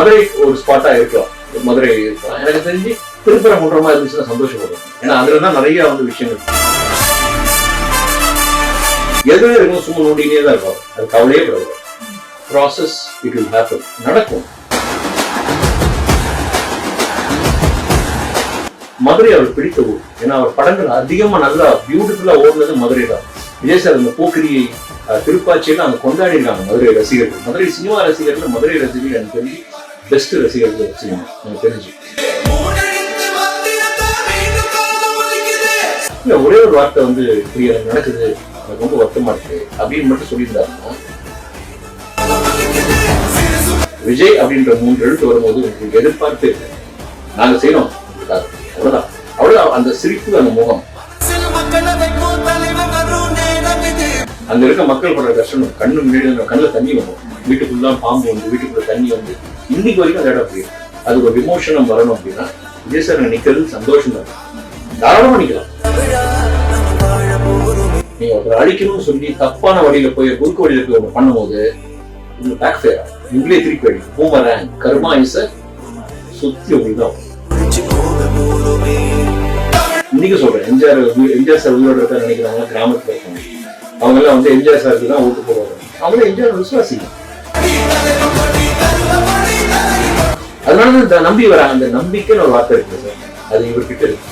மதுரை ஒரு ஸ்பாட்டா இருக்கலாம். மதுரை இருக்கலாம். எனக்கு தெரிஞ்சு திருப்பரங்குன்றமா இருந்துச்சுன்னா சந்தோஷப்படும். ஏன்னா அதுல தான் நிறைய வந்து விஷயங்கள். எதுவே இருக்கும் சும்மா நோண்டினே தான் இருக்கும் அது கவலையே படாது. ப்ராசஸ் இட் வில் ஹேப்பன் நடக்கும். மதுரை அவர் பிடித்த ஊர். ஏன்னா அவர் படங்கள் அதிகமா நல்லா பியூட்டிஃபுல்லா ஓடுனது மதுரை தான். விஜய் சார் அந்த போக்கிரியை அஹ், திருப்பாச்சியில அங்க கொண்டாடி இருக்காங்க மதுரை ரசிகர்கள். மதுரை சினிமா ரசிகர்கள் மதுரை ரசிகர்கள் எனக்கு தெரிஞ்சு பெஸ்ட் ரசிகர்கள் சினிமா எனக்கு தெரிஞ்சு இல்ல ஒரே ஒரு வார்த்தை வந்து இப்படி எனக்கு நடக்குது எனக்கு ரொம்ப வருத்தமா இருக்கு. அப்படின்னு மட்டும் சொல்லியிருந்தாருன்னா விஜய் அப்படின்ற மூன்று எழுத்து வரும்போது உங்களுக்கு எதிர்பார்ப்பு இல்லை. நாங்க செய்யறோம். அவ்வளவுதான். அவ்வளவுதான். அந்த சிரிப்பு அந்த முகம். அங்க இருக்க மக்கள் படுற கஷ்டம் கண்ணு முன்னாடி அந்த கண்ணுல தண்ணி வரும். வீட்டுக்குள்ள பாம்பு வந்து வீட்டுக்குள்ள தண்ணி வந்து. இன்னைக்கு வரைக்கும் அந்த இடம் அப்படி அது ஒரு விமோசனம் வரணும் அப்படின்னா விஜய் சார் நிக்கிறது சந்தோஷம் தான். தாராளமா நிக்கலாம். நீங்க ஒருத்தர் அழிக்கணும்னு சொல்லி தப்பான வழியில போய் குறுக்கு வழியில போய் ஒன்று பண்ணும்போது உங்களுக்கு பேக் ஃபேர் உங்களே திருப்பி அடிக்கும் பூமரேங் கர்மா இஸ் சுத்தி உங்களுக்கு தான். இன்னைக்கு சொல்றேன். எம்ஜிஆர் எம்ஜிஆர் சார் உயிரோட இருக்காரு நினைக்கிறாங்க கிராமத்துல. இருக்காங்க அவங்க எல்லாம் வந்து எம்ஜிஆர் சாருக்கு தான் ஓட்டு போடுவாங்க. அவங்களும் எம்ஜிஆர் விசுவாசிங்க. அதனால இந்த நம்பி வராங்க அந்த நம்பிக்கைன்னு ஒரு வார்த்தை இருக்கு சார். அது இவர்கிட்ட இருக்கு.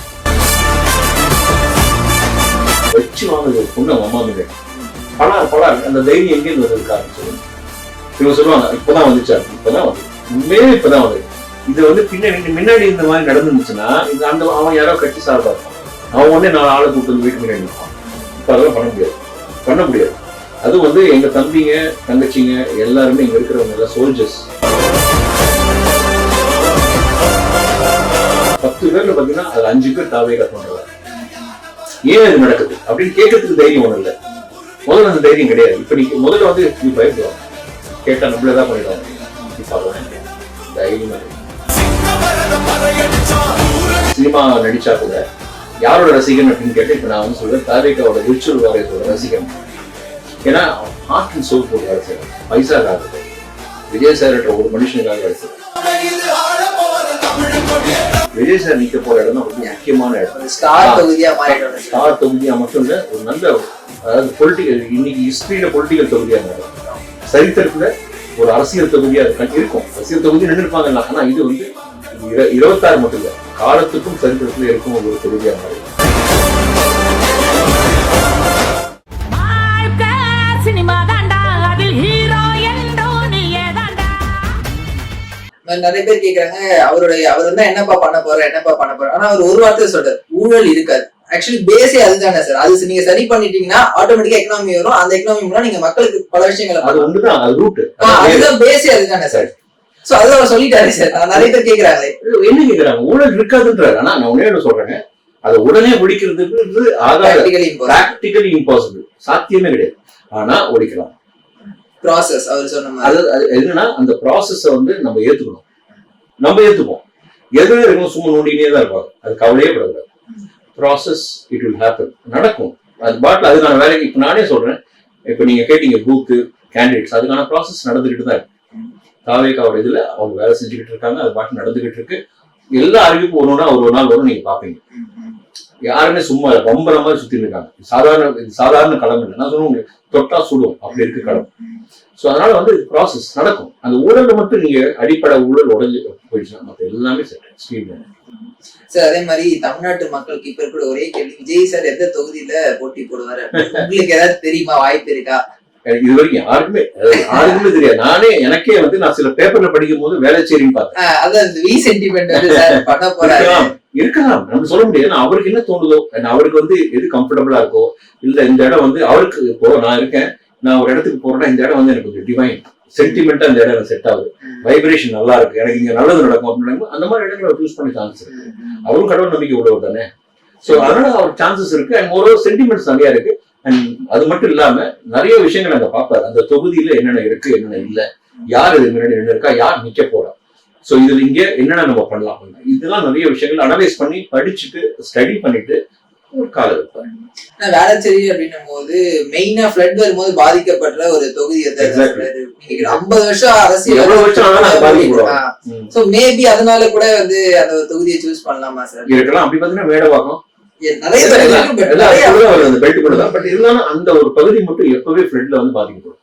வச்சு வாங்குது ஒரு பொண்ணு அம்மா மீது பலார் பலார் அந்த தைரியம் எங்கேருந்து வந்திருக்கா சொல்லுங்க. இவங்க சொல்லுவாங்க இப்பதான் வந்துச்சா இப்பதான் வந்து உண்மையிலே இப்பதான் வந்து. இது வந்து பின்னாடி முன்னாடி இந்த மாதிரி நடந்துருந்துச்சுன்னா இந்த அந்த அவன் யாரோ கட்சி சார்பா இருப்பான். அவன் உடனே நாலு ஆளை கூப்பிட்டு வந்து வீட்டு முன்னாடி நிற்பான் இப்ப அதெல்லாம் பண்ண முடியாது. பண்ண முடியாது. அது வந்து எங்க தம்பிங்க தங்கச்சிங்க எல்லாருமே இங்க இருக்கிறவங்க எல்லாம் சோல்ஜர்ஸ் பத்து பேர்ல பாத்தீங்கன்னா அது அஞ்சு பேர் தாவே பண்றாங்க ஏன் இது நடக்குது? அப்படின்னு கேட்கறதுக்கு தைரியம் ஒண்ணு இல்ல. முதல்ல அந்த தைரியம் கிடையாது. இப்ப நீ முதல்ல வந்து நீ பயப்படுவாங்க கேட்டா நம்மளே தான் பண்ணிடுவாங்க. தைரியம் தைரியமா சினிமா நடிச்சா கூட யாரோட ரசிகன் அப்படின்னு கேட்டு இப்ப நான் வந்து சொல்றேன் தாரிகாவோட விர்ச்சுவல் வாரியத்தோட ரசிகன். ஏன்னா ஹார்ட் அண்ட் சோல் போட்டு வேலை செய்யறேன் பைசாக்காக விஜய் சார்ன்ற ஒரு மனுஷனுக்காக வேலை செய்யறேன் விஜய் சார் நிக்க போற இடம் ரொம்ப முக்கியமான இடம். ஸ்டார் தொகுதியா மாறிடும் ஸ்டார் தொகுதியா மட்டும் இல்ல ஒரு நல்ல அதாவது பொலிட்டிக்கல் இன்னைக்கு ஹிஸ்டரியில பொலிட்டிக்கல் தொகுதியா இருக்கும் சரித்திரத்துல ஒரு அரசியல் தொகுதியா இருக்கு- இருக்கும். அரசியல் தொகுதி நின்று இருப்பாங்க ஆனா இது வந்து இர- இருபத்தாறு மட்டும் இல்ல. காலத்துக்கும் சரித்திரத்துல இருக்கும் ஒரு தொகுதியா மாறி வாழ்க்கை சினிமா தாண்டா அதில் ஹீரோ என்றோ நீயே தாண்டா நிறைய பேர் கேக்குறாங்க அவருடைய அவர் வந்து என்னப்பா பண்ண போற என்னப்பா பண்ண போற ஆனா அவர் ஒரு வார்த்தை சொல்றாரு ஊழல் இருக்காது. ஆக்சுவலி பேஸே அதுதானே சார் அது நீங்க சரி பண்ணிட்டீங்கன்னா ஆட்டோமேட்டிக்கா எக்கனாமி வரும். அந்த எக்கனாமி மூலம் நீங்க மக்களுக்கு பல விஷயங்களை அது ஒண்ணுதான் அது ரூட் ஆ, அதுதான் பேஸே அதுதானே சார் சோ அதை அவர் சொல்லிட்டாரு சார். நிறைய பேர் கேக்குறாங்களே என்ன கேக்குறாங்க? ஊழல் இருக்காதுன்றாரு. ஆனா நான் ஒன்னே ஒண்ணு சொல்றேங்க. அதை உடனே ஒழிக்கிறதுக்கு ஆகாத. பிராக்டிகலி இம்பாசிபிள் சாத்தியமே கிடையாது. ஆனா ஒழிக்கலாம். ப்ராசஸ் அவர் சொன்ன அது என்னன்னா அந்த ப்ராசஸ வந்து நம்ம ஏத்துக்கணும். நம்ம ஏத்துப்போம். எது இருக்கும் சும்மா நோண்டினே தான் இருப்பாங்க அது கவலையே படக்கூடாது ப்ராசஸ் இட் வில் ஹேப்பன் நடக்கும். அது பாட்டில் அதுக்கான வேலைக்கு இப்போ நானே சொல்றேன். இப்போ நீங்க கேட்டீங்க பூத்து கேண்டிடேட்ஸ் அதுக்கான ப்ராசஸ் நடந்துகிட்டு தான் இருக்கு. தாவேக்காவோட இதுல அவங்க வேலை செஞ்சுக்கிட்டு இருக்காங்க அது பாட்டு நடந்துகிட்டு இருக்கு. எல்லா அறிவிப்பும் ஒரு ஒரு ஒரு நாள் வரும் நீங்க பாப்பீங்க. யாருமே சும்மா இல்லை பம்பர மாதிரி சுத்தி இருக்காங்க. சாதாரண சாதாரண களம் இல்லை. நான் சொல்லுவேன் தொட்டா சுடும் அப்படி இருக்கு களம். சோ அதனால வந்து ப்ராசஸ் நடக்கும். அந்த ஊழல்ல மட்டும் நீங்க அடிப்படை ஊழல் உடஞ்சு போயிடுச்சுன்னா மத்த எல்லாமே செட் ஸ்ட்ரீம் சார் அதே மாதிரி தமிழ்நாட்டு மக்களுக்கு இப்ப இருக்கிற ஒரே கேள்வி விஜய் சார் எந்த தொகுதியில போட்டி போடுவாரு? உங்களுக்கு ஏதாவது தெரியுமா? வாய்ப்பு இருக்கா? இது வரைக்கும் யாருக்குமே யாருக்குமே தெரியாது. நானே எனக்கே வந்து நான் சில பேப்பர்ல படிக்கும் போது வேலைச்சேரின்னு பார்த்தேன். இருக்கலாம் நம்ம சொல்ல முடியாது. அவருக்கு என்ன தோணுதோ அவருக்கு வந்து எது கம்ஃபர்டபுளா இருக்கோ இல்ல இந்த இடம் வந்து அவருக்கு இப்போ நான் இருக்கேன் நான் ஒரு இடத்துக்கு போறேன்னா இந்த இடம் வந்து எனக்கு கொஞ்சம் டிவைன் சென்டிமெண்டா இந்த இடம் செட் ஆகுது. வைப்ரேஷன் நல்லா இருக்கு. எனக்கு இங்க நல்லது நடக்கும் அப்படின்னு அந்த மாதிரி இடங்களை சூஸ் பண்ணி சான்ஸ் இருக்கு. அவரும் கடவுள் நம்பிக்கை உள்ளவர் தானே. சோ அதனால அவர் சான்சஸ் இருக்கு. அண்ட் ஒரு சென்டிமெண்ட்ஸ் நிறைய இருக்கு. அண்ட் அது மட்டும் இல்லாம நிறைய விஷயங்கள் அங்க பார்ப்பாரு. அந்த தொகுதியில என்னென்ன இருக்கு என்னென்ன இல்ல யார் இது முன்னாடி நின்று இருக்கா யார் நிக்க போறா. சோ இதுல இங்க என்னென்ன நம்ம பண்ணலாம் இதெல்லாம் நிறைய விஷயங்கள் அனலைஸ் பண்ணி படிச்சுட்டு ஸ்டடி பண்ணிட்டு ஒரு கால வைப்பார் வேளச்சேரி அப்படின்னும் போது மெயினா ஃபிளட் வரும்போது பாதிக்கப்படுற ஒரு தொகுதி ஐம்பது வருஷம் அரசியல் மேபி அதனால கூட வந்து அந்த தொகுதியை சூஸ் பண்ணலாமா சார் இருக்கலாம். அப்படி பாத்தீங்கன்னா மேடவாக்கம் அந்த பெல்ட் கூட தான். பட் இருந்தாலும் அந்த ஒரு பகுதி மட்டும் எப்பவே ஃப்ளட்ல வந்து பாதிக்கப்படும்.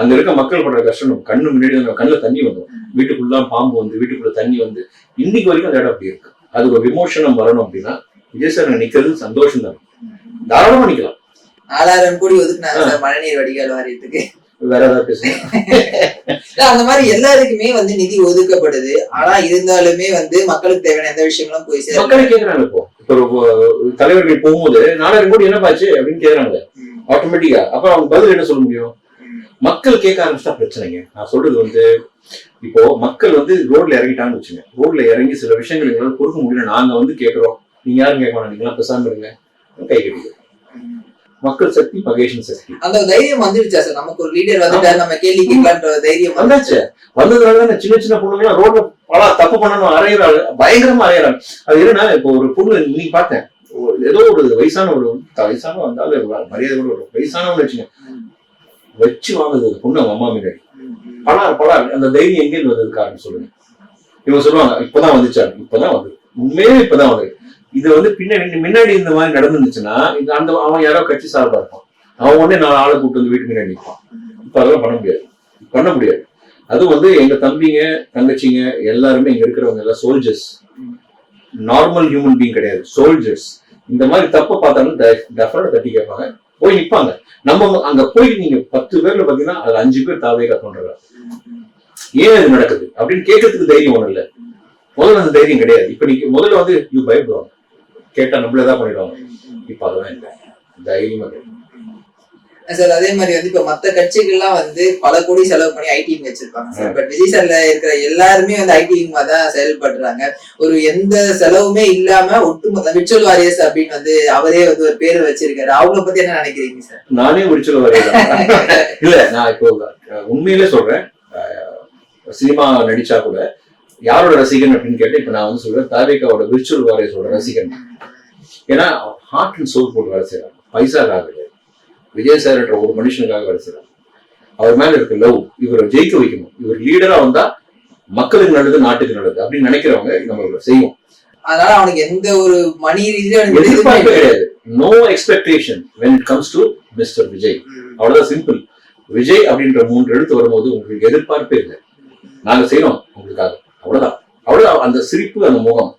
அங்க இருக்க மக்கள் படுற கஷ்டம் நம்ம கண்ணு முன்னாடி நம்ம கண்ணுல தண்ணி வந்துடும் வீட்டுக்குள்ள பாம்பு வந்து வீட்டுக்குள்ள தண்ணி வந்து இன்னைக்கு வரைக்கும் அந்த இடம் அப்படி இருக்கு. அது ஒரு விமோசனம் வரணும் அப்படின்னா விஜய் சார் நிக்கிறது சந்தோஷம் தான் தாராளமா நிக்கலாம். நாலாயிரம் கோடி ஒதுக்குனாங்க மழைநீர் வடிகால் வாரியத்துக்கு. வேற ஏதாவது பேசுங்க. அந்த மாதிரி எல்லாருக்குமே வந்து நிதி ஒதுக்கப்படுது. ஆனா இருந்தாலுமே வந்து மக்களுக்கு தேவையான எந்த விஷயங்களும் போய் சேரும் மக்களே கேக்குறாங்க இப்போ. தலைவர்கள் போகும்போது நாலாயிரம் கோடி என்ன பாச்சு அப்படின்னு கேக்குறாங்க. ஆட்டோமேட்டிக்கா அப்ப அவங்க பதில் என்ன சொல்ல முடியும்? மக்கள் கேட்க ஆரம்பிச்சா பிரச்சனைங்க. நான் சொல்றது வந்து இப்போ மக்கள் வந்து ரோட்ல இறங்கிட்டாங்கன்னு வச்சுங்க ரோட்ல இறங்கி சில விஷயங்கள் எங்களால கொடுக்க முடியல. நாங்க வந்து கேக்குறோம். நீங்க யாரும் கேட்க வேணாம். நீங்களாம் பேசாம இருங்க. கை கட்டிங்க மக்கள் சக்தி மகேஷன் சக்தி. அந்த தைரியம் வந்துருச்சா சார்? நமக்கு ஒரு லீடர் வந்துட்டாரு நம்ம கேள்வி கேட்கலான்ற தைரியம் வந்து வந்தாச்சு வந்ததுனால தானே சின்ன சின்ன பொண்ணுங்களாம் ரோட்ல பல தப்பு பண்ணணும் அரையிறாங்க பயங்கரமா அரையிறாங்க அது என்னன்னா இப்போ ஒரு பொண்ணு இன்னைக்கு பார்த்தேன் ஏதோ ஒரு வயசான ஒரு வயசான வந்தாலும் மரியாதை கூட ஒரு வயசானவங்க வச்சுங்க வச்சு வாங்குது பொண்ணு அவங்க அம்மா முன்னாடி. பலார் பலார் அந்த தைரியம் எங்கே வந்தது காரணம் சொல்லுங்க. இவங்க சொல்லுவாங்க இப்பதான் வந்துச்சாரு இப்பதான் வந்து உண்மையே இப்பதான் வந்து. இது வந்து பின்னாடி முன்னாடி இந்த மாதிரி நடந்துருந்துச்சுன்னா இந்த அந்த அவன் யாரோ கட்சி சார்பா இருப்பான். அவன் உடனே நாலு ஆளை கூப்பிட்டு வந்து வீட்டு முன்னாடி நிற்பான். இப்ப அதெல்லாம் பண்ண முடியாது. பண்ண முடியாது. அது வந்து எங்க தம்பிங்க தங்கச்சிங்க எல்லாருமே இங்க இருக்கிறவங்க எல்லாம் சோல்ஜர்ஸ் நார்மல் ஹியூமன் பீங் கிடையாது. சோல்ஜர்ஸ் இந்த மாதிரி தப்ப பார்த்தாலும் டெஃபரட் தட்டி கேட்பாங்க. போய் நிப்பாங்க. நம்ம அங்க போய் நீங்க பத்து பேர்ல பாத்தீங்கன்னா அது அஞ்சு பேர் தாவே கத்தோன்றாங்க ஏன் அது நடக்குது? அப்படின்னு கேட்கறதுக்கு தைரியம் ஒண்ணும் இல்ல. முதல்ல அந்த தைரியம் கிடையாது. இப்ப நீங்க முதல்ல வந்து யூ பயப்படுவாங்க கேட்டா நம்மள ஏதாவது பண்ணிடுவாங்க. இப்ப அதெல்லாம் இல்லை. தைரியமா கிடையாது சார் அதே மாதிரி வந்து இப்ப மத்த கட்சிகள்லாம் வந்து பல கோடி செலவு பண்ணி ஐடி வச்சிருப்பாங்க சார். பட் விஜய் சார்ல இருக்கிற எல்லாருமே வந்து ஐடி தான் செயல்படுறாங்க. ஒரு எந்த செலவுமே இல்லாம ஒட்டுமொத்த விர்ச்சுவல் வாரியர்ஸ் அப்படின்னு வந்து அவரே வந்து ஒரு பேர் வச்சிருக்காரு. அவங்கள பத்தி என்ன நினைக்கிறீங்க சார்? நானே முடிச்சல வரையலாம் இல்ல நான் இப்போ உண்மையிலே சொல்றேன். சினிமா நடிச்சா கூட யாரோட ரசிகன் அப்படின்னு கேட்டு இப்ப நான் வந்து சொல்றேன் தாவேக்காவோட விர்ச்சுவல் வாரியர்ஸோட ரசிகன். ஏன்னா ஹார்ட் அண்ட் சோல் போட்டு வேலை செய்யறாங்க பைசாக்காக கிடையாது. விஜய் சார்ன்ற ஒரு மனுஷனுக்காக வேலை செய்யறாங்க அவர் மேல இருக்க லவ் இவரை ஜெயிக்க வைக்கணும். இவர் லீடரா வந்தா மக்களுக்கு நல்லது நாட்டுக்கு நல்லது அப்படின்னு நினைக்கிறவங்க நம்ம செய்வோம். அதனால அவனுக்கு எந்த ஒரு மணி எதிர்பார்ப்பே கிடையாது. No expectation when it comes to mister Vijay அவ்வளவுதான் சிம்பிள் விஜய் அப்படின்ற மூன்று எழுத்து வரும்போது உங்களுக்கு எதிர்பார்ப்பே இல்லை. நாங்க செய்யறோம் உங்களுக்காக. அவ்வளவுதான். அவ்வளவுதான் அந்த சிரிப்பு அந்த முகம்.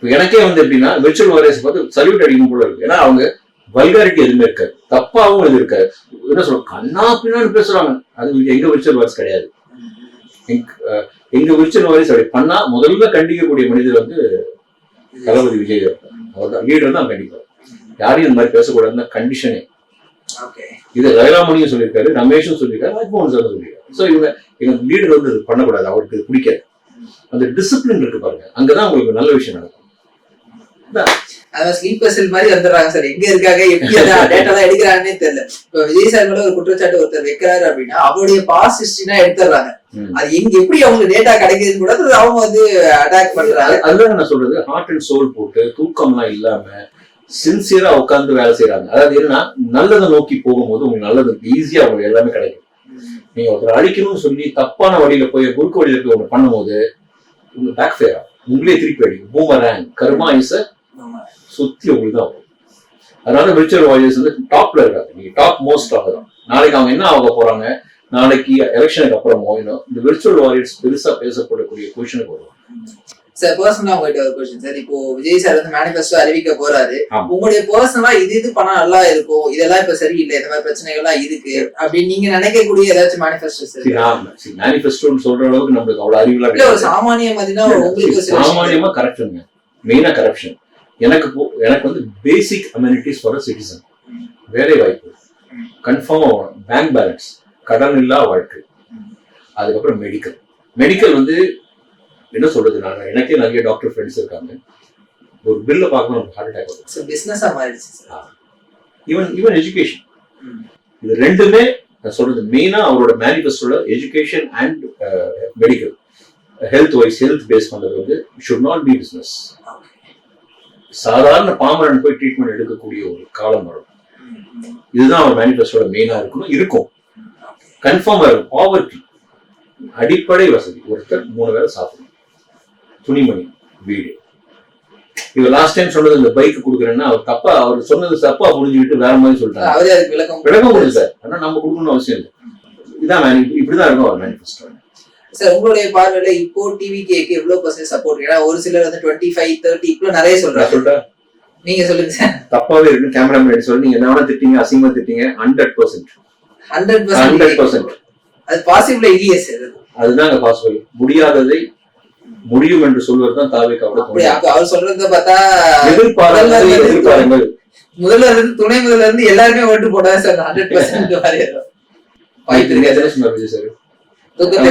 எனக்கே வந்து எப்படின்னா விர்ச்சுவல் வாரியர்ஸ் பார்த்து சல்யூட் அடிக்கும் போல இருக்கு. ஏன்னா அவங்க வல்காரிட்டி எதுவுமே இருக்காது. தப்பாவும் இது இருக்காது என்ன சொல்ற கண்ணா பின்னான்னு பேசுறாங்க. அது எங்க விர்ச்சுவல் வாரியர்ஸ் கிடையாது. எங்க- விர்ச்சுவல் வாரியர்ஸ் அப்படி பண்ணா முதல்ல கண்டிக்கக்கூடிய மனிதர் வந்து தளபதி விஜய் அவர்தான். லீடர் தான் கண்டிப்பார் யாரையும் இந்த மாதிரி பேசக்கூடாதுன்னு கண்டிஷனே ஓகே இது ரயலாமணியும் சொல்லியிருக்காரு ரமேஷும் சொல்லியிருக்காரு ராஜ்மோகன் சாரும் சொல்லியிருக்காரு. ஸோ இவங்க எங்க லீடர் வந்து இது பண்ணக்கூடாது. அவருக்கு இது பிடிக்காது. அந்த டிசிப்ளின் இருக்கு பாருங்க. அங்கதான் உங்களுக்கு நல்ல விஷயம் நடக்கும். அதான் ஸ்லீப்பர் செல் மாதிரி வந்துடுறாங்க சார். எங்க இருக்காங்க? எப்படி டேட்டா எல்லாம் எடுக்கிறாங்கன்னே தெரியல. இப்ப விஜய் சார் மேல ஒரு குற்றச்சாட்டு ஒருத்தர் வைக்கிறாரு அப்படின்னா அவருடைய பாஸ் ஹிஸ்டரினா எடுத்துடுறாங்க. அது எங்க எப்படி அவங்களுக்கு டேட்டா கிடைக்குதுன்னு கூட அவங்க வந்து அட்டாக் பண்றாங்க. அது- அதுதான் நான் சொல்றது. ஹார்ட் அண்ட் சோல் போட்டு தூக்கம்லாம் இல்லாம சின்சியரா உட்கார்ந்து வேலை செய்யறாங்க அதாவது என்னன்னா நல்லதை நோக்கி போகும்போது உங்களுக்கு நல்லது ஈஸியா உங்களுக்கு எல்லாமே கிடைக்கும். நீங்க ஒருத்தர் அழிக்கணும்னு சொல்லி தப்பான வழியில போய் குறுக்கு வழியில போய் ஒன்று பண்ணும்போது உங்களுக்கு பேக் ஃபேர் உங்களே திருப்பி அடிக்கும். பூமரேங் கர்மா இஸ் சுத்தி உங்களுக்கு தான் வரும். அதனால விர்ச்சுவல் வாரியர்ஸ் வந்து டாப்ல இருக்காங்க நீங்க டாப் மோஸ்ட் ஆக தான். நாளைக்கு அவங்க என்ன ஆக போறாங்க? நாளைக்கு எலெக்ஷனுக்கு அப்புறமோ இன்னும் இந்த விர்ச்சுவல் வாரியர்ஸ் பெருசா பேசப்படக்கூடிய பொசிஷனுக்கு வருவாங்க. சார் பர்சனலா உங்ககிட்ட ஒரு கொஸ்டின் சார் இப்போ விஜய் சார் வந்து மேனிஃபெஸ்டோ அறிவிக்க போறாரு. உங்களுடைய பர்சனலா இது இது பண்ணா நல்லா இருக்கும். இதெல்லாம் இப்ப சரியில்லை. இந்த மாதிரி பிரச்சனைகள்லாம் இருக்கு. அப்படின்னு நீங்க நினைக்கக்கூடிய ஏதாச்சும் மேனிஃபெஸ்டோ சரி, மேனிஃபெஸ்டோன்னு சொல்ற அளவுக்கு நம்மளுக்கு அவ்வளவு அறிவுலாம் இல்ல ஒரு. சாமானிய மதினா உங்களுக்கு சாமானியமா கரப்ஷனுங்க மெயினா கரப்ஷன் எனக்கு எனக்கு வந்து பேசிக் அமெனிட்டிஸ் ஃபார் சிட்டிசன் வேலை வாய்ப்பு. கன்ஃபார்ம் பேங்க் பேலன்ஸ் கடன் இல்லா வாழ்க்கை. அதுக்கப்புறம் மெடிக்கல் மெடிக்கல் வந்து என்ன சொல்றது நான்? எனக்கே நிறைய டாக்டர் ஃப்ரெண்ட்ஸ் இருக்காங்க. ஒரு பில்ல பார்க்கணும் ஹார்ட் அட்டாக் வரும் பிசினஸா மாறிடுச்சு சார் ஈவன் ஈவன் எஜுகேஷன். இது ரெண்டுமே நான் சொல்றது மெயினா அவரோட மேனிஃபெஸ்டோல education and medical health wise health base பண்றது வந்து ஷுட் நாட் பி பிசினஸ் சாதாரண பாமரன் போய் ட்ரீட்மெண்ட் எடுக்கக்கூடிய ஒரு காலம் வரும். இதுதான் அவர் மேனிஃபெஸ்டோட மெயினா இருக்கணும் இருக்கும். கன்ஃபார்மா இருக்கும் பாவர்ட்டி அடிப்படை வசதி. ஒருத்தர் மூணு வேளை சாப்பிடணும். துணிமணி வீடு. இவர் லாஸ்ட் டைம் சொன்னது இந்த பைக் கொடுக்குறேன்னா அவர் தப்பா அவர் சொன்னது தப்பா புரிஞ்சுக்கிட்டு வேற மாதிரி சொல்லிட்டாங்க அவரே அதுக்கு விளக்கம் விளக்கம் கொடுங்க சார். ஆனா நம்ம கொடுக்கணும்னு அவசியம் இல்லை. இதான் இப்படிதான் இருக்கும் அவர் மேனிஃபெஸ்டோ சார் உங்களுடைய பார்வையில இப்போ டிவி கேக்கு எவ்வளவு பர்சன்ட் சப்போர்ட் ஏன்னா ஒரு சிலர் வந்து டுவெண்ட்டி ஃபைவ் தேர்ட்டி இப்போ நிறைய சொல்றாங்க. சொல்லிட்டேன் நீங்க சொல்லுங்க சார். தப்பாவே இருக்கு. கேமராமேன் சொல்லி. நீங்க என்ன திட்டீங்க அசிங்கமா திட்டீங்க hundred percent hundred hundred percent percent அது பாசிபிள் இல்லையே சார். அதுதாங்க பாசிபிள் முடியாததை முடியும் என்று சொல்வது தான் தாவேக்காவோட அவர் சொல்றத பார்த்தா எதிர்பாராததை எதிர்பாருங்கள் முதல்ல இருந்து துணை முதல்ல இருந்து எல்லாருமே ஓட்டு போடாது சார். ஹண்ட்ரட் பர்சன்ட் தூக்கம்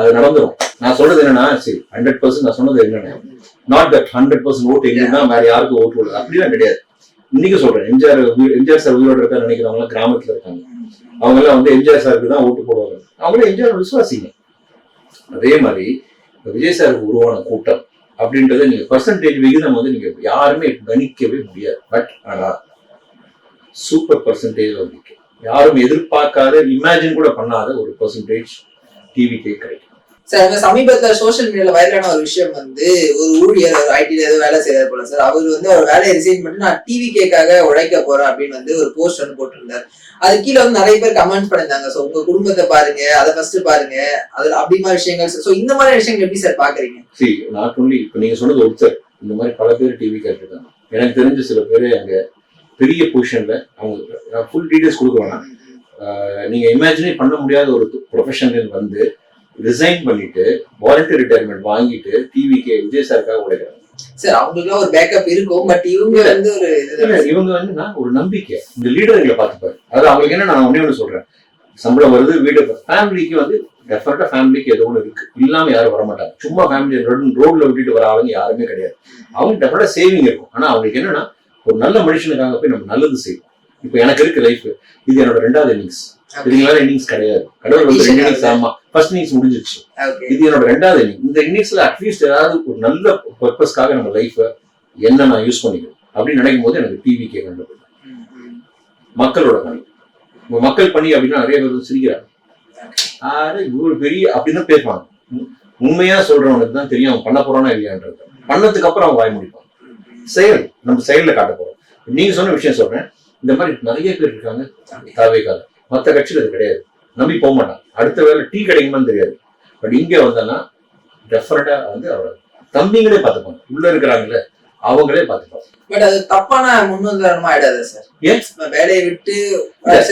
அது நடந்துரும். நான் சொல்றது என்னன்னா சரி ஹண்ட்ரட் பர்சன்ட் நான் சொன்னது என்னன்னா நாட் தட் ஹண்ட்ரட் பர்சன்ட் ஓட்டு எங்கன்னா வேற யாருக்கும் ஓட்டு போடுறது அப்படிலாம் கிடையாது. இன்னைக்கு சொல்றேன் எம்ஜிஆர் எம்ஜிஆர் சார் உயிரோட இருக்காரு நினைக்கிறவங்க கிராமத்துல இருக்காங்க. அவங்க எல்லாம் வந்து எம்ஜிஆர் சாருக்கு தான் ஓட்டு போடுவாங்க. அவங்களே எம்ஜிஆர் விசுவாசிங்க. அதே மாதிரி விஜய் சாருக்கு உருவான கூட்டம் அப்படின்றத நீங்க பர்சன்டேஜ் விகிதம் வந்து நீங்க யாருமே கணிக்கவே முடியாது. பட் ஆனா சூப்பர் பர்சன்டேஜ் வந்து யாரும் எதிர்பார்க்காத இமேஜின் கூட பண்ணாத ஒரு பர்சன்டேஜ் டிவிக்கே கிடைக்கும். சார் சமீபத்துல சோஷியல் மீடியால வைரலான ஒரு விஷயம் வந்து ஒரு ஊழியர் ஒரு ஐடில ஏதோ வேலை செய்யறாரு போல சார் அவர் வந்து அவர் வேலையை ரிசைன் பண்ணிட்டு நான் டிவி கேக்காக உழைக்க போறேன் அப்படின்னு வந்து ஒரு போஸ்ட் வந்து போட்டிருந்தார். அது கீழே வந்து நிறைய பேர் கமெண்ட் பண்ணிருந்தாங்க சோ உங்க குடும்பத்தை பாருங்க அதை ஃபர்ஸ்ட் பாருங்க. அதுல அப்படி மாதிரி விஷயங்கள் சோ இந்த மாதிரி விஷயங்கள் எப்படி சார் பாக்குறீங்க? சி நாட் ஒன்லி இப்போ நீங்க சொன்னது ஒருத்தர் இந்த மாதிரி பல பேர் டிவி கேட்டிருக்காங்க. எனக்கு தெரிஞ்ச சில பேர் அங்க பெரிய பொசிஷன்ல அவங்க ஃபுல் டீடைல்ஸ் கொடுக்க வேணாம். நீங்க இமேஜினே பண்ண முடியாத ஒரு ப்ரொஃபஷனல் வந்து ரிசைன் பண்ணிட்டு வாலண்டரி ரிட்டையர்மெண்ட் வாங்கிட்டு டிவிக்கு விஜய் சாருக்காக உழைக்கிறாங்க. சார் அவங்களுக்கு ஒரு பேக்கப் இருக்கும் பட் இவங்க வந்து ஒரு இவங்க வந்து நான் ஒரு நம்பிக்கை. இந்த லீடர்களை பார்த்துப்பாரு அதாவது அவங்களுக்கு என்ன நான் ஒண்ணே ஒன்று சொல்றேன். சம்பளம் வருது வீடு ஃபேமிலிக்கு வந்து டெஃபினட்டா ஃபேமிலிக்கு ஏதோ ஒன்று இருக்கு. இல்லாம யாரும் வர மாட்டாங்க. சும்மா ஃபேமிலி ரோட்ல விட்டுட்டு வர ஆளுங்க யாருமே கிடையாது. அவங்க டெஃபினட்டா சேவிங் இருக்கும். ஆனா அவங்களுக்கு என்னன்னா ஒரு நல்ல மனுஷனுக்காக போய் நம்ம நல்லது செய்வோம். இப்போ எனக்கு இருக்கு லைஃப் இது என்னோட ரெண்டாவது இன்னிங்ஸ் இதுக்கு மேல இன்னிங்ஸ் கிடையாது. கடவுள் வந்து ரெண்டு இன்னிங்ஸ் ஆமா. ஃபர்ஸ்ட் இன்னிங்ஸ் முடிஞ்சிருச்சு. இது என்னோட ரெண்டாவது இன்னிங் இந்த இன்னிங்ஸ்ல அட்லீஸ்ட் ஏதாவது ஒரு நல்ல பர்பஸ்க்காக நம்ம லைஃப்பை என்ன நான் யூஸ் பண்ணிக்கணும் அப்படின்னு நினைக்கும் போது எனக்கு டிவி கே கண்டுபிடிக்கும் மக்களோட பணி. மக்கள் பணி அப்படின்னா நிறைய பேர் சிரிக்கிறாங்க. ஆறு இவ்வளவு பெரிய அப்படின்னு தான் பேசுவாங்க. உண்மையா சொல்றவனுக்கு தான் தெரியும் அவன் பண்ண போறானா இல்லையான்றது. பண்ணதுக்கு அப்புறம் அவன் வாய் முடிப்பான். செயல். நம்ம செயல்ல காட்ட போறோம். நீங்க சொன்ன விஷயம் சொல்றேன். இந்த மாதிரி நிறைய பேர் இருக்காங்க. தாவேக்கால. மத்த கட்சியில அது கிடையாது. நம்பி போக மாட்டான். அடுத்த வேலை டீ கிடைக்குமான்னு தெரியாது. பட் இங்க வந்தோன்னா டெஃபினட்டா வந்து அவர் தம்பிங்களே பார்த்துப்பாங்க. உள்ள இருக்கிறாங்கல்ல அவங்களே பார்த்துப்பாங்க. பட் அது தப்பான முன்னுதாரணமா ஆயிடாது சார். ஏன்? வேலையை விட்டு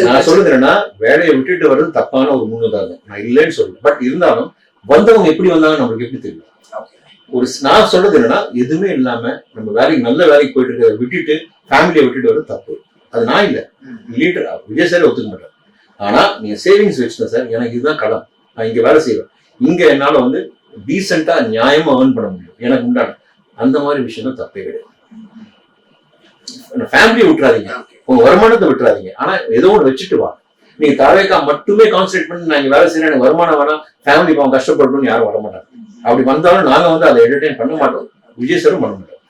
நான் என்னன்னா வேலையை விட்டுட்டு வர்றது தப்பான ஒரு முன்னுதாரணம். நான் இல்லைன்னு சொல்லல. பட் இருந்தாலும் வந்தவங்க எப்படி வந்தாங்க நம்மளுக்கு எப்படி தெரியும். ஒரு நான் சொல்றது என்னன்னா எதுவுமே இல்லாம நம்ம வேலைக்கு நல்ல வேலைக்கு போயிட்டு இருக்கிறத விட்டுட்டு ஃபேமிலியை விட்டுட்டு வர்றது தப்பு. அது நான் இல்ல. லீடர் விஜய் சார் ஒத்துக்க மாட்டேன் ஆனா நீங்க சேவிங்ஸ் வச்சுட்டேன் சார் எனக்கு இதுதான் கடன். நான் இங்க வேலை செய்வேன். இங்க என்னால வந்து டீசெண்டா நியாயமா ஏர்ன் பண்ண முடியும். எனக்கு உண்டான அந்த மாதிரி விஷயம் தப்பே கிடையாது. ஃபேமிலியை விட்டுறாதீங்க. உங்க வருமானத்தை விட்டுறாதீங்க. ஆனா ஏதோ ஒன்று வச்சுட்டு வா நீங்க தாவேக்கா மட்டுமே கான்சென்ட்ரேட் பண்ணி நான் இங்க வேலை செய்யறேன் எனக்கு வருமானம் வேணாம் ஃபேமிலி பாவம் கஷ்டப்படணும்னு யாரும் வர மாட்டாங்க. அப்படி வந்தாலும் நாங்க வந்து அதை என்டர்டைன் பண்ண மாட்டோம். விஜய் சாரும் பண்ண மாட்டோம்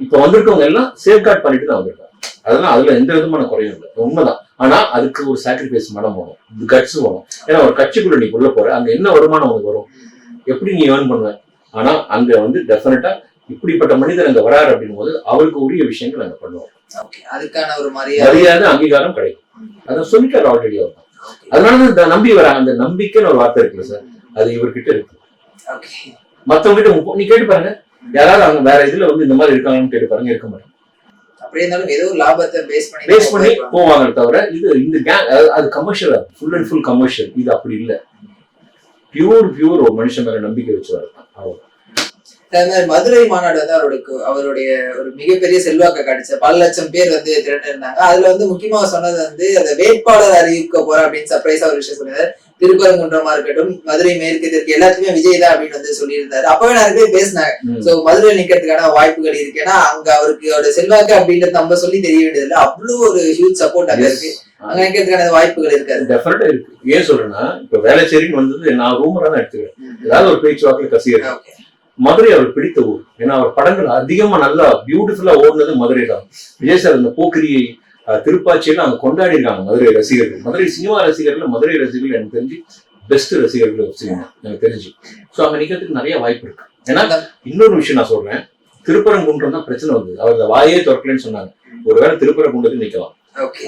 இப்ப வந்திருக்கவங்க எல்லாம் சேஃப்கார்ட் பண்ணிட்டு தான் வந்திருக்காங்க. அதெல்லாம் அதுல எந்த விதமான குறையும் இல்லை. உண்மைதான். ஆனா அதுக்கு ஒரு சாக்ரிஃபைஸ் மனம் வரும் கட்ஸ் வரும் ஏன்னா ஒரு கட்சிக்குள்ள நீ உள்ள போற அங்க என்ன வருமானம் உனக்கு வரும்? எப்படி நீ ஏர்ன் பண்ணுவ? ஆனா அங்க வந்து டெஃபினட்டா இப்படிப்பட்ட மனிதர் அங்க வராரு அப்படின் போது அவருக்கு உரிய விஷயங்கள் நாங்க பண்ணுவோம். அதுக்கான ஒரு மரியாதை. அங்கீகாரம் கிடைக்கும். அதை சொல்லிட்டாரு ஆல்ரெடி அவர். அதனால இந்த நம்பி வராங்க. அந்த நம்பிக்கைன்னு ஒரு வார்த்தை இருக்குல்ல சார் அது இவர்கிட்ட இருக்கு. ஓகே மத்தவங்க கிட்ட நீ கேட்டு பாருங்க. யாராவது அவங்க வேற இதுல வந்து இந்த மாதிரி இருக்காங்கன்னு கேட்டு பாருங்க இருக்க மாட்டாங்க. அப்படியே இருந்தாலும் ஏதோ ஒரு லாபத்தை பேஸ் பண்ணி பேஸ் பண்ணி போவாங்க தவிர இது இந்த கேங் அது commercial full and full commercial இது அப்படி இல்ல. பியூர் பியூர் ஒரு மனுஷன் மேல நம்பிக்கை வச்சு வரதான் அதே மாதிரி மாநாடு வந்து அவருடைய அவருடைய ஒரு மிகப்பெரிய செல்வாக்க காட்டுச்சு. பல லட்சம் பேர் வந்து திரண்டு இருந்தாங்க அதுல வந்து முக்கியமா சொன்னது வந்து அந்த வேட்பாளர் அறிவிக்க போற அப்படின்னு சர்ப்ரைஸா ஒரு விஷயம் சொன்னாரு. திருப்பரங்குன்றமா இருக்கட்டும் மதுரை மேற்கு தெற்கு எல்லாத்துக்குமே விஜய் தான் அப்படின்னு வந்து சொல்லியிருந்தாரு. அப்பவே நிறைய பேர் பேசினாங்க. சோ மதுரையில் நிக்கிறதுக்கான வாய்ப்புகள் இருக்கு. ஏன்னா அங்க அவருக்கு அவருடைய செல்வாக்கு அப்படின்றது நம்ம சொல்லி தெரிய வேண்டியது இல்ல அவ்வளவு ஒரு ஹியூஜ் சப்போர்ட் அங்க இருக்கு. அங்க நிக்கிறதுக்கான வாய்ப்புகள் இருக்காது டெஃபினட்டா இருக்கு. ஏன் சொல்றேன்னா இப்ப வேலைச்சேரின்னு வந்தது நான் ரூமரா தான் எடுத்துக்கிறேன். ஏதாவது ஒரு பேச்சுவாக்குல ஓகே. மதுரை அவர் பிடித்த ஊர். ஏன்னா அவர் படங்கள் அதிகமா நல்லா பியூட்டிஃபுல்லா ஓடுனது மதுரை தான் விஜய் சார் இந்த போக்கிரியை அஹ், திருப்பாச்சியெல்லாம் அங்க கொண்டாடி இருக்காங்க மதுரை ரசிகர்கள். மதுரை சினிமா ரசிகர்கள் மதுரை ரசிகர்கள் எனக்கு தெரிஞ்சு பெஸ்ட் ரசிகர்கள் சினிமா எனக்கு தெரிஞ்சு. ஸோ அங்க நிக்கிறதுக்கு நிறைய வாய்ப்பு இருக்கு. ஏன்னா இன்னொரு விஷயம் நான் சொல்றேன். திருப்பரங்குன்றம் தான் பிரச்சனை வந்தது. அவர் வாயே திறக்கலன்னு சொன்னாங்க. ஒருவேளை திருப்பரங்குன்றத்துக்கு நிக்கலாம். ஓகே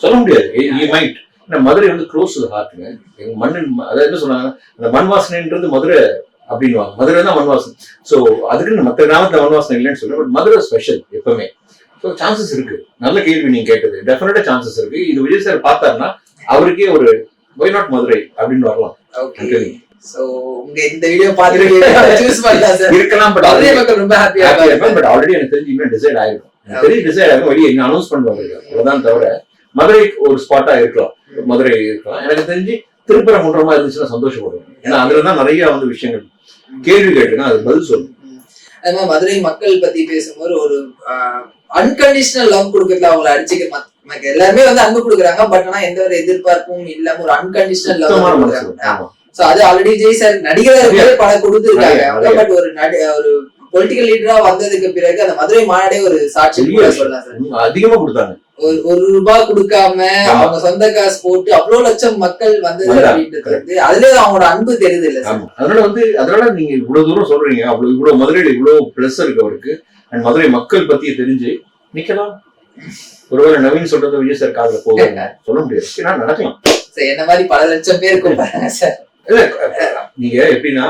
சொல்ல முடியாது. மைட் ஏன்னா மதுரை வந்து க்ளோஸ் ஹார்ட்டுங்க எங்க மண்ணின் அதாவது என்ன சொன்னாங்க அந்த மண் வாசனைன்றது மதுரை அப்படின்னுவாங்க. மதுரை தான் மண் வாசனை. ஸோ அதுக்குன்னு மற்ற கிராமத்துல மண் வாசனை இல்லைன்னு சொல்ல பட் மதுரை ஸ்பெஷல் எப்பவுமே. ஸோ சான்சஸ் இருக்கு. நல்ல கேள்வி நீங்க கேட்டது. டெஃபினட்டா சான்சஸ் இருக்கு. இது விஜய் சார் பார்த்தாருன்னா அவருக்கே ஒரு ஒய் நாட் மதுரை அப்படின்னு வரலாம். ஓகே சோ உங்க இந்த வீடியோ பார்த்துட்டு சூஸ் பண்ணலாம் சார் இருக்கலாம் பட் மதுரை மக்கள் ரொம்ப ஹாப்பியா இருப்பாங்க பட் ஆல்ரெடி எனக்கு தெரிஞ்சு இன்னும் டிசைட் ஆயிருக்கும் தெரிஞ்சு டிசைட் ஆயிருக்கும் வெளியே இன்னும் அனௌன்ஸ் பண்ணுவாங்க அவ்வளவுதான் தவிர மதுரை ஒரு ஸ்பாட்டா இருக்கலாம். மதுரை இருக்கலாம். எனக்கு தெரிஞ்சு திருப்பரங்குன்றமா இருந்துச்சுன்னா சந்தோஷப்படுவேன். ஏன்னா அதுல தான் நிறைய வந்து விஷயங்கள் கேள்வி கேட்டுருக்கேன். அது பதில் சொல்லணும் அது மாதிரி மதுரை மக்கள் பத்தி பேசும்போது ஒரு அன்கண்டிஷனல் லவ் கொடுக்கறதுல அவங்களை அடிச்சுக்க மத்த எல்லாருமே வந்து அன்பு கொடுக்குறாங்க பட் ஆனா எந்த ஒரு எதிர்பார்ப்பும் இல்லாம ஒரு அன்கண்டிஷனல் லவ் கொடுக்குறாங்க. சோ அது ஆல்ரெடி ஜெய் சார் நடிகரா படம் கொடுத்துருக்காங்க. பட் ஒரு நடி ஒரு பொலிட்டிக்கல் லீடரா வந்ததுக்கு பிறகு அந்த மதுரை மாநாடே ஒரு சாட்சி. சொல்லலாம் சார் அதிகமா கொடுத்தாங்க ஒரு ஒரு ரூபாய் கொடுக்காம. அவங்க சொந்த காசு போட்டு அவ்வளவு லட்சம் மக்கள் வந்தது. அப்படின்றது அதுலயே அவங்களோட அன்பு தெரியுது இல்ல சார் அதனால வந்து அதனால நீங்க இவ்வளவு தூரம் சொல்றீங்க அவ்வளவு இவ்வளவு மதுரையில இவ்வளவு பிளஸ் இருக்கு அவருக்கு அண்ட் மதுரை மக்கள் பத்தி தெரிஞ்சு நிக்கலாம். ஒருவேளை நவீன் சொல்றதை விஜய் சார் காதுல போகுங்க சொல்ல முடியாது. ஏன்னா நடக்கலாம். என்ன மாதிரி பல லட்சம் பேர் கூப்பிடுறாங்க சார். இல்ல நீங்க எப்படின்னா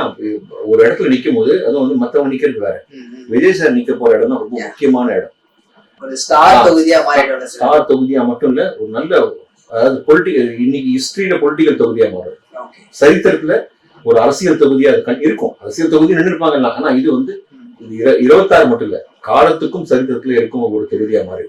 ஒரு இடத்துல நிக்கும் போது அதுவும் வந்து மத்தவங்க நிக்கிறது வேற. விஜய் சார் நிக்க போற இடம் தான் ரொம்ப முக்கியமான இடம். ஸ்டார். தொகுதியா மாறிட்டோம் சார். ஸ்டார் தொகுதியா மட்டும் இல்ல ஒரு நல்ல அதாவது பொலிட்டிக்கல் இன்னைக்கு ஹிஸ்டரியில பொலிட்டிக்கல் தொகுதியா மாறும். சரித்திரத்துல ஒரு அரசியல் தொகுதியா இருக்கும். அரசியல் தொகுதி நின்றுப்பாங்க ஆனா இது வந்து இருபத்தாறு மட்டும் இல்ல காலத்துக்கும் சரித்திரத்துல இருக்கும் ஒரு தொகுதியா மாறி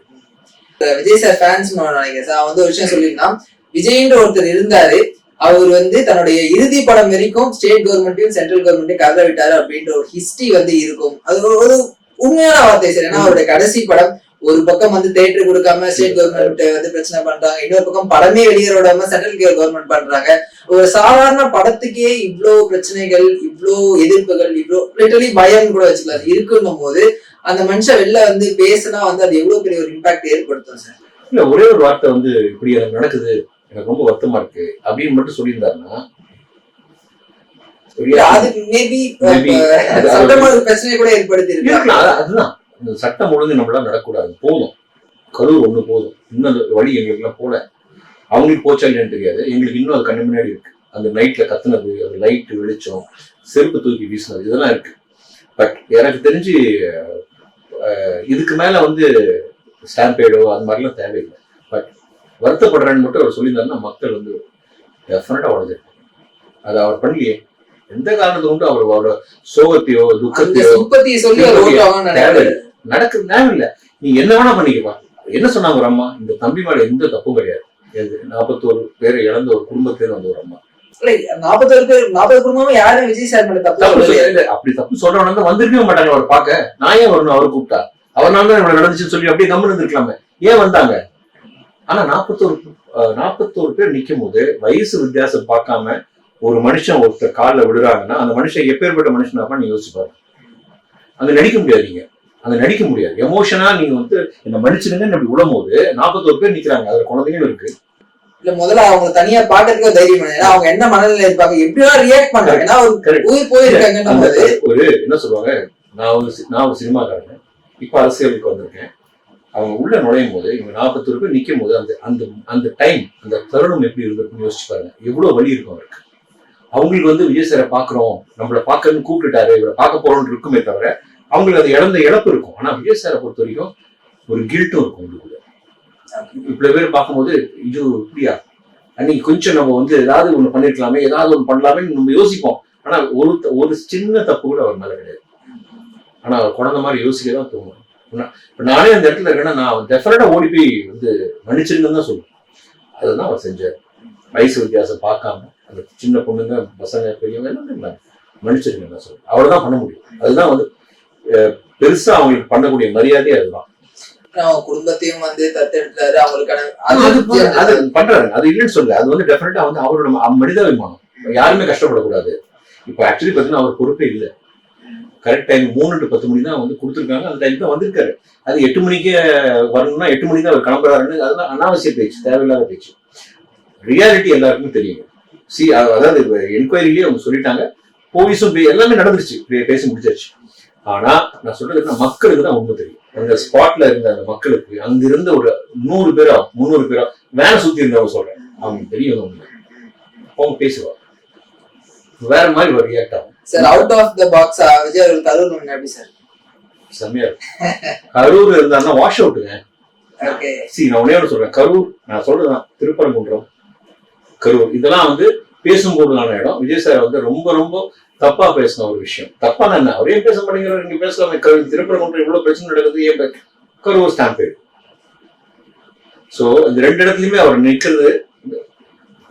விஜய் சார் ஃபேன்ஸ் நினைக்கிறேன் சார் வந்து ஒரு விஷயம் சொல்லியிருந்தான். விஜய்ன்ற ஒருத்தர் இருந்தாரு. அவர் வந்து தன்னுடைய இறுதி படம் வரைக்கும் ஸ்டேட் கவர்மெண்ட்டையும் சென்ட்ரல் கவர்மெண்ட்டையும் கதற விட்டாரு அப்படின்ற ஒரு ஹிஸ்டரி வந்து இருக்கும். அது ஒரு- ஒரு உண்மையான வார்த்தை சார் ஏன்னா அவருடைய கடைசி படம் ஒரு பக்கம் வந்து தேட்டர் கொடுக்காம ஸ்டேட் கவர்மெண்ட் வந்து பிரச்சனை பண்றாங்க. இன்னொரு பக்கம் படமே வெளியேற விடாம சென்ட்ரல் கவர்மெண்ட் பண்றாங்க. ஒரு சாதாரண படத்துக்கே இவ்ளோ பிரச்சனைகள் இவ்ளோ எதிர்ப்புகள் இவ்ளோ லிட்டரலி பயம் கூட வச்சுக்கலாம் இருக்குன்னும் போது அந்த மனுஷன் வெளில வந்து பேசினா வந்து அது எவ்வளவு பெரிய ஒரு இம்பாக்ட் ஏற்படுத்தும் சார்? இல்ல ஒரே ஒரு வார்த்தை வந்து இப்படி எனக்கு நடக்குது. எனக்கு ரொம்ப வருத்தமா இருக்கு. அப்படின்னு மட்டும் சொல்லியிருந்தாருன்னா அது மேபி சட்டமா பிரச்சனை கூட ஏற்படுத்தி அதுதான். இந்த சட்டம் ஒழுங்கு நம்மளாம் நடக்கூடாது போதும். கரூர் ஒண்ணு போதும். இன்னும் அந்த வழி எங்களுக்கு எல்லாம் போல. அவங்களுக்கு போச்சா இல்லையான்னு தெரியாது. எங்களுக்கு இன்னும் அது கண்ணு முன்னாடி இருக்கு. அந்த நைட்ல கத்துனது அந்த லைட் வெளிச்சம் செருப்பு தூக்கி வீசினது இதெல்லாம் இருக்கு. பட் எனக்கு தெரிஞ்சு இதுக்கு மேல வந்து ஸ்டாம்பேடோ அது மாதிரிலாம் தேவையில்லை. பட் வருத்தப்படுறேன்னு மட்டும் அவர் சொல்லியிருந்தாருன்னா மக்கள் வந்து டெஃபினட்டா உடஞ்சிருப்பாங்க. அது அவர் பண்ணலையே. எந்த காரணத்தை கொண்டு அவர் அவரோட சோகத்தையோ துக்கத்தையோ தேவையில்லை. நடக்குது தேவையில்லை நீங்க என்ன வேணா பண்ணிக்கப்பா என்ன சொன்னாங்க ஒரு அம்மா? இந்த தம்பி மேல எந்த தப்பும் கிடையாது. நாற்பத்தோரு பேரை இழந்த ஒரு குடும்பத்துல வந்த ஒரு அம்மா. இல்ல, நாற்பத்தொரு பேர் நாற்பது குடும்பமும் யாரும் விஜய் சார் மேல தப்பு இல்ல, அப்படி தப்பு சொல்றவன வந்து வந்திருக்கவே மாட்டாங்க அவர் பார்க்க. நான் ஏன் வரணும் அவர் கூப்பிட்டா? அவர்னால தான் இவ்வளவு நடந்துச்சுன்னு சொல்லி அப்படியே கம்மன் இருந்திருக்கலாமே. ஏன் வந்தாங்க? ஆனா நாற்பத்தோரு நாற்பத்தோரு பேர் நிக்கும் போது வயசு வித்தியாசம் பார்க்காம ஒரு மனுஷன் ஒருத்தர் காலில் விடுறாங்கன்னா அந்த மனுஷன் எப்பேற்பட்ட மனுஷனாப்பா நீங்க யோசிச்சு பாருங்க அங்க நடிக்க முடியாது நீங்க அங்க நடிக்க முடியாது. எமோஷனா நீங்க வந்து என்ன மன்னிச்சிடுங்கன்னு அப்படி விடும் போது நாற்பத்தோரு பேர் நிக்கிறாங்க. அதுல குழந்தைங்களும் இருக்கு. இல்ல முதல்ல அவங்க தனியா பாக்கிறதுக்கு தைரியம். ஏன்னா அவங்க என்ன மனநிலை இருப்பாங்க? எப்படிலாம் ரியாக்ட் பண்றாங்க. ஏன்னா. உயிர் போயிருக்காங்கன்னு ஒரு என்ன சொல்லுவாங்க? நான் ஒரு நான் ஒரு சினிமாக்காரன். இப்ப அரசியலுக்கு வந்திருக்கேன். அவங்க உள்ள நுழையும் போது இவங்க நாற்பத்தொரு பேர் நிக்கும் போது அந்த அந்த அந்த டைம் அந்த தருணம் எப்படி இருந்திருக்குன்னு யோசிச்சு பாருங்க. எவ்வளவு வலி இருக்கும் அவருக்கு. அவங்களுக்கு வந்து விஜய் சாரை பாக்குறோம் நம்மள பாக்கணும்னு கூப்பிட்டுட்டாரு. இவரை பார்க்க போறோம்னு இருக்குமே தவிர அவங்களுக்கு அது இழந்த இழப்பு இருக்கும். ஆனா விஜய் சாரை பொறுத்த வரைக்கும் ஒரு கில்ட்டும் இருக்கும் உங்களுக்குள்ள. இவ்வளவு பேர் பார்க்கும்போது இது இப்படியா? அன்னைக்கு கொஞ்சம் நம்ம வந்து ஏதாவது ஒண்ணு பண்ணிருக்கலாமே ஏதாவது ஒண்ணு பண்ணலாமே நம்ம யோசிப்போம். ஆனா ஒரு த- ஒரு சின்ன தப்பு கூட அவர் மேல கிடையாது. ஆனா அவர் குழந்தை மாதிரி யோசிக்க தான் தோணும். இப்ப நானே அந்த இடத்துல இருக்கேன்னா நான் டெஃபினட்டா ஓடி போய் வந்து மன்னிச்சிருந்தேன்னு தான் சொல்லுவேன். அதுதான் அவர் செஞ்சார். வயசு வித்தியாசம் பார்க்காம அந்த சின்ன பொண்ணுங்க பசங்க பெரியவங்க எல்லாமே இருந்தாங்க மன்னிச்சிருங்க தான் சொல்லுவேன். அவர் தான் பண்ண முடியும். அதுதான் வந்து பெருசா அவங்களுக்கு பண்ணக்கூடிய மரியாதை அதுதான். குடும்பத்தையும் வந்து தத்தெடுத்தாரு அவங்களுக்கான அது பண்றாரு அது இல்லைன்னு சொல்லல. அது வந்து டெஃபினட்டா வந்து அவரோட மனிதாபிமானம் யாருமே கஷ்டப்படக்கூடாது. இப்போ ஆக்சுவலி பாத்தீங்கன்னா அவர் பொறுப்பே இல்லை. கரெக்ட் டைம் மூணு டு பத்து மணி தான் வந்து கொடுத்துருக்காங்க. அந்த டைம் தான் வந்திருக்காரு. அது எட்டு மணிக்கே வரணும்னா எட்டு மணிக்கு தான் அவர் கிளம்புறாருன்னு அதெல்லாம் அனாவசிய பேச்சு தேவையில்லாத பேச்சு. ரியாலிட்டி எல்லாருக்குமே தெரியும். சி அதாவது என்கொயரிலேயே அவங்க சொல்லிட்டாங்க. போலீஸும் எல்லாமே நடந்துருச்சு. பேசி முடிச்சாச்சு. ஆனா நான் சொல்றது மக்களுக்கு தான் உண்மை தெரியும். அந்த ஸ்பாட்ல இருந்த அந்த மக்களுக்கு அங்க இருந்த ஒரு நூறு பேரா முந்நூறு பேரா வேலை சுத்தி இருந்தவங்க சொல்றேன். அவங்க தெரியும் உண்மை. அவங்க பேசுவாங்க. வேற மாதிரி ஒரு ரியாக்ட் ஆகும். Sir out of the box Vijay அவர்கள் கரூர் எப்படி சார் செம்மையா இருக்கும். கரூர் இருந்தாருன்னா வாஷ் அவுட்டுங்க ஓகே சி நான் ஒன்று சொல்றேன். கரூர் நான் சொல்றதுதான் திருப்பரங்குன்றம். கரூர். இதெல்லாம் வந்து பேசும்போதுதான இடம். விஜய் சார் வந்து ரொம்ப ரொம்ப தப்பா பேசின ஒரு விஷயம். தப்பா என்ன? அவரே பேச மாட்டேங்கிறார்? நீங்க பேசலாமே. திருப்பரங்குன்றம் இவ்வளவு பிரச்சனை நடக்குது. ஏன் கரூர் ஸ்டாம்பேடு சோ இந்த ரெண்டு இடத்துலயுமே அவர் நிக்கிறது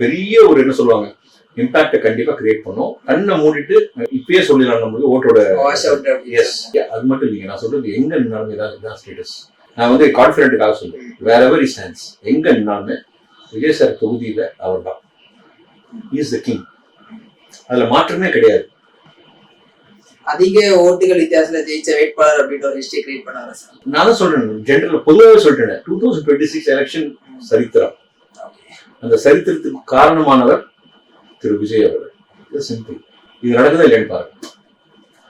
பெரிய ஒரு என்ன சொல்லுவாங்க? இம்பாக்ட கண்டிப்பா கிரியேட் பண்ணும். கண்ணை மூடிட்டு இப்பயே சொல்லிடலாம் நம்மளுக்கு ஓட்டோட எஸ் அது மட்டும் இல்லைங்க. நான் சொல்றது எங்க நின்னாலும் இதான் இதான் ஸ்டேட்டஸ் நான் வந்து கான்பிடென்ட்டுக்காக சொல்றேன். வேற எவர் ஸ்டாண்ட்ஸ் எங்க நின்னாலுமே விஜய் சார் தொகுதியில அவர் தான் இஸ் த கிங் அதுல மாற்றமே கிடையாது. அதிக ஓட்டுகள் வித்தியாசத்துல ஜெயிச்ச வேட்பாளர் அப்படின்ற ஒரு ஹிஸ்டரி கிரியேட் பண்ணாரு சார் நான் தான் சொல்றேன் ஜென்ரல் பொதுவாகவே சொல்லிட்டேன் two thousand twenty six election சரித்திரம் அந்த சரித்திரத்துக்கு காரணமானவர் திரு விஜய் அவர்கள். சிம்பிள் இது நடக்குதா இல்லைன்னு பாருங்க.